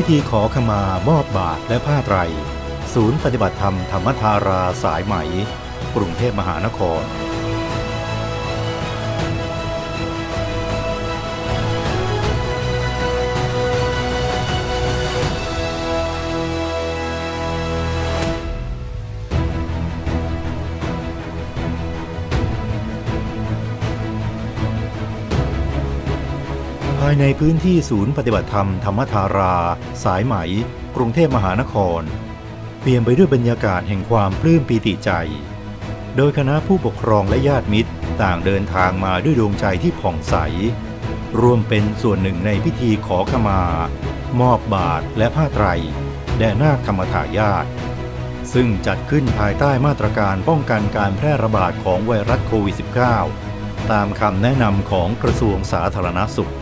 พิธีขอขมามอบบาทและผ้าไตร ศูนย์ปฏิบัติธรรมธรรมธาราสายไหม กรุงเทพมหานคร ภายในพื้นที่ศูนย์ปฏิบัติธรรมธรรมธารา สายไหม กรุงเทพมหานคร เปลี่ยนไปด้วยบรรยากาศแห่งความปลื้มปีติใจ โดยคณะผู้ปกครองและญาติมิตรต่างเดินทางมาด้วยดวงใจที่ผ่องใส ร่วมเป็นส่วนหนึ่งในพิธีขอขมา มอบบาทและผ้าไตรแด่นาคธรรมทายาทซึ่งจัดขึ้นภายใต้มาตรการป้องกันการแพร่ระบาดของไวรัสโควิด -19 ตามคำแนะนำของกระทรวงสาธารณสุข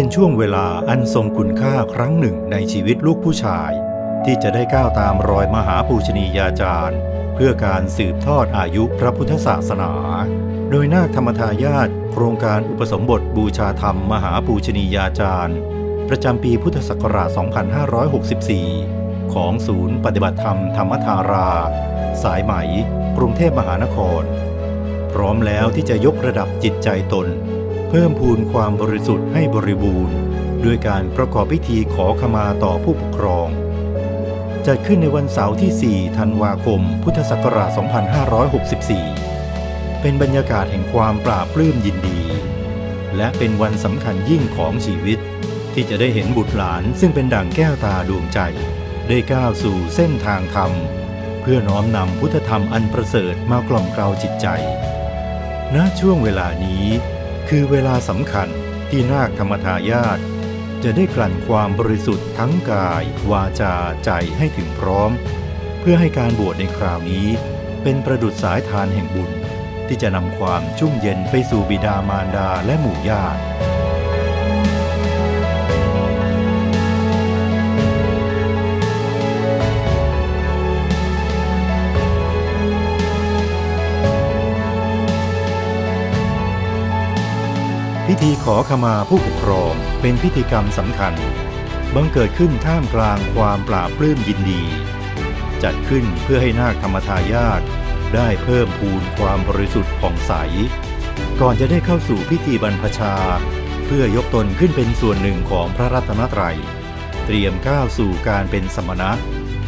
เป็นช่วงเวลาอันทรงคุณค่าครั้งหนึ่งในชีวิตลูกผู้ชาย ที่จะได้ก้าวตามรอยมหาปูชนียาจารย์ เพื่อการสืบทอดอายุพระพุทธศาสนา โดยนาคธรรมทายาทโครงการอุปสมบทบูชาธรรมมหาปูชนียาจารย์ ประจำปีพุทธศักราช 2564 ของศูนย์ปฏิบัติธรรมธรรมธารา สายไหม กรุงเทพมหานคร พร้อมแล้วที่จะยกระดับจิตใจตน เพิ่มพูนความบริสุทธิ์ให้บริบูรณ์ ด้วยการประกอบพิธีขอขมาต่อผู้ปกครอง จัดขึ้นในวันเสาร์ที่ 4 ธันวาคม พุทธศักราช 2564 เป็นบรรยากาศแห่งความปราบปลื้มยินดี และเป็นวันสำคัญยิ่งของชีวิต ที่จะได้เห็นบุตรหลานซึ่งเป็นดั่งแก้วตาดวงใจ ได้ก้าวสู่เส้นทางธรรม เพื่อน้อมนำพุทธธรรมอันประเสริฐมากล่อมเกลาจิตใจณช่วงเวลานี้ คือเวลาสำคัญที่นาคธรรมทายาทจะได้กลั่นความบริสุทธิ์ทั้งกาย วาจาใจให้ถึงพร้อม เพื่อให้การบวชในคราวนี้ เป็นประดุษสายทานแห่งบุญ ที่จะนำความชุ่มเย็นไปสู่บิดามารดาและหมู่ญาติ พิธีขอขมาผู้ปกครองเป็นพิธีกรรมสำคัญ บังเกิดขึ้นท่ามกลางความปราบปลื้มยินดี จัดขึ้นเพื่อให้นาคธรรมทายาทได้เพิ่มพูนความบริสุทธิ์ผ่องใส ก่อนจะได้เข้าสู่พิธีบรรพชา เพื่อยกตนขึ้นเป็นส่วนหนึ่งของพระรัตนตรัย เตรียมก้าวสู่การเป็นสมณะ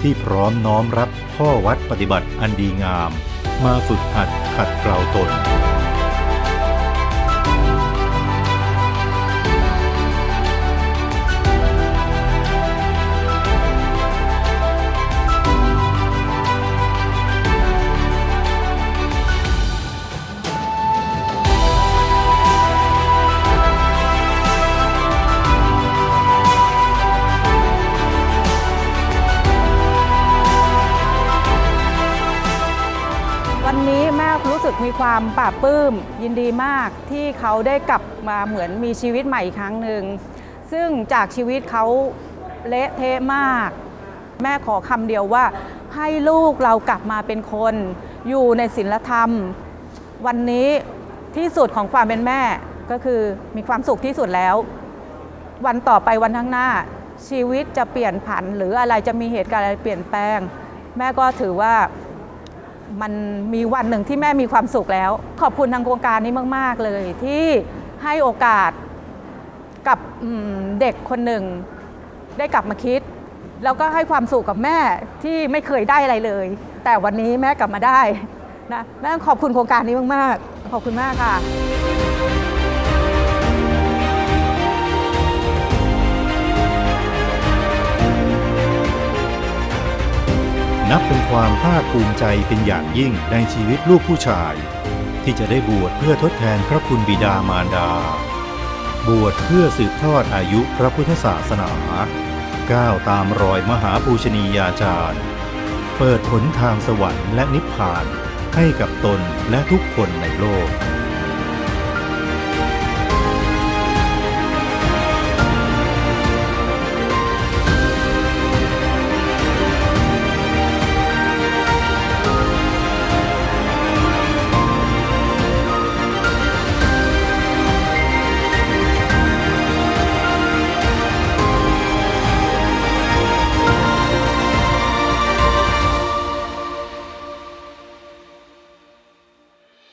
ที่พร้อมน้อมรับข้อวัดปฏิบัติอันดีงาม มาฝึกหัดขัดเกลาตน มีความปลาบปลื้มยินดีมากที่เขาได้กลับมาเหมือนมีชีวิตใหม่อีกครั้งหนึ่ง ซึ่งจากชีวิตเขาเละเทะมาก แม่ขอคำเดียวว่า ให้ลูกเรากลับมาเป็นคน อยู่ในศีลธรรม วันนี้ที่สุดของความเป็นแม่ก็คือมีความสุขที่สุดแล้ว วันต่อไปวันข้างหน้า ชีวิตจะเปลี่ยนผัน หรืออะไรจะมีเหตุการณ์อะไรเปลี่ยนแปลง แม่ก็ถือว่า มันมีวันหนึ่งที่แม่มีความสุขแล้ว ขอบคุณทางโครงการนี้มาก ๆ เลยที่ให้โอกาสกับเด็กคนหนึ่งได้กลับมาคิด แล้วก็ให้ความสุขกับแม่ที่ไม่เคยได้อะไรเลย แต่วันนี้แม่กลับมาได้นะแม่ขอบคุณโครงการนี้มาก ๆ ขอบคุณมากค่ะ นับเป็นความภาคภูมิใจเป็นอย่างยิ่งในชีวิตลูกผู้ชาย ที่จะได้บวชเพื่อทดแทนพระคุณบิดามารดา บวชเพื่อสืบทอดอายุพระพุทธศาสนา ก้าวตามรอยมหาปูชนียาจารย์ เปิดหนทางสวรรค์และนิพพานให้กับตนและทุกคนในโลก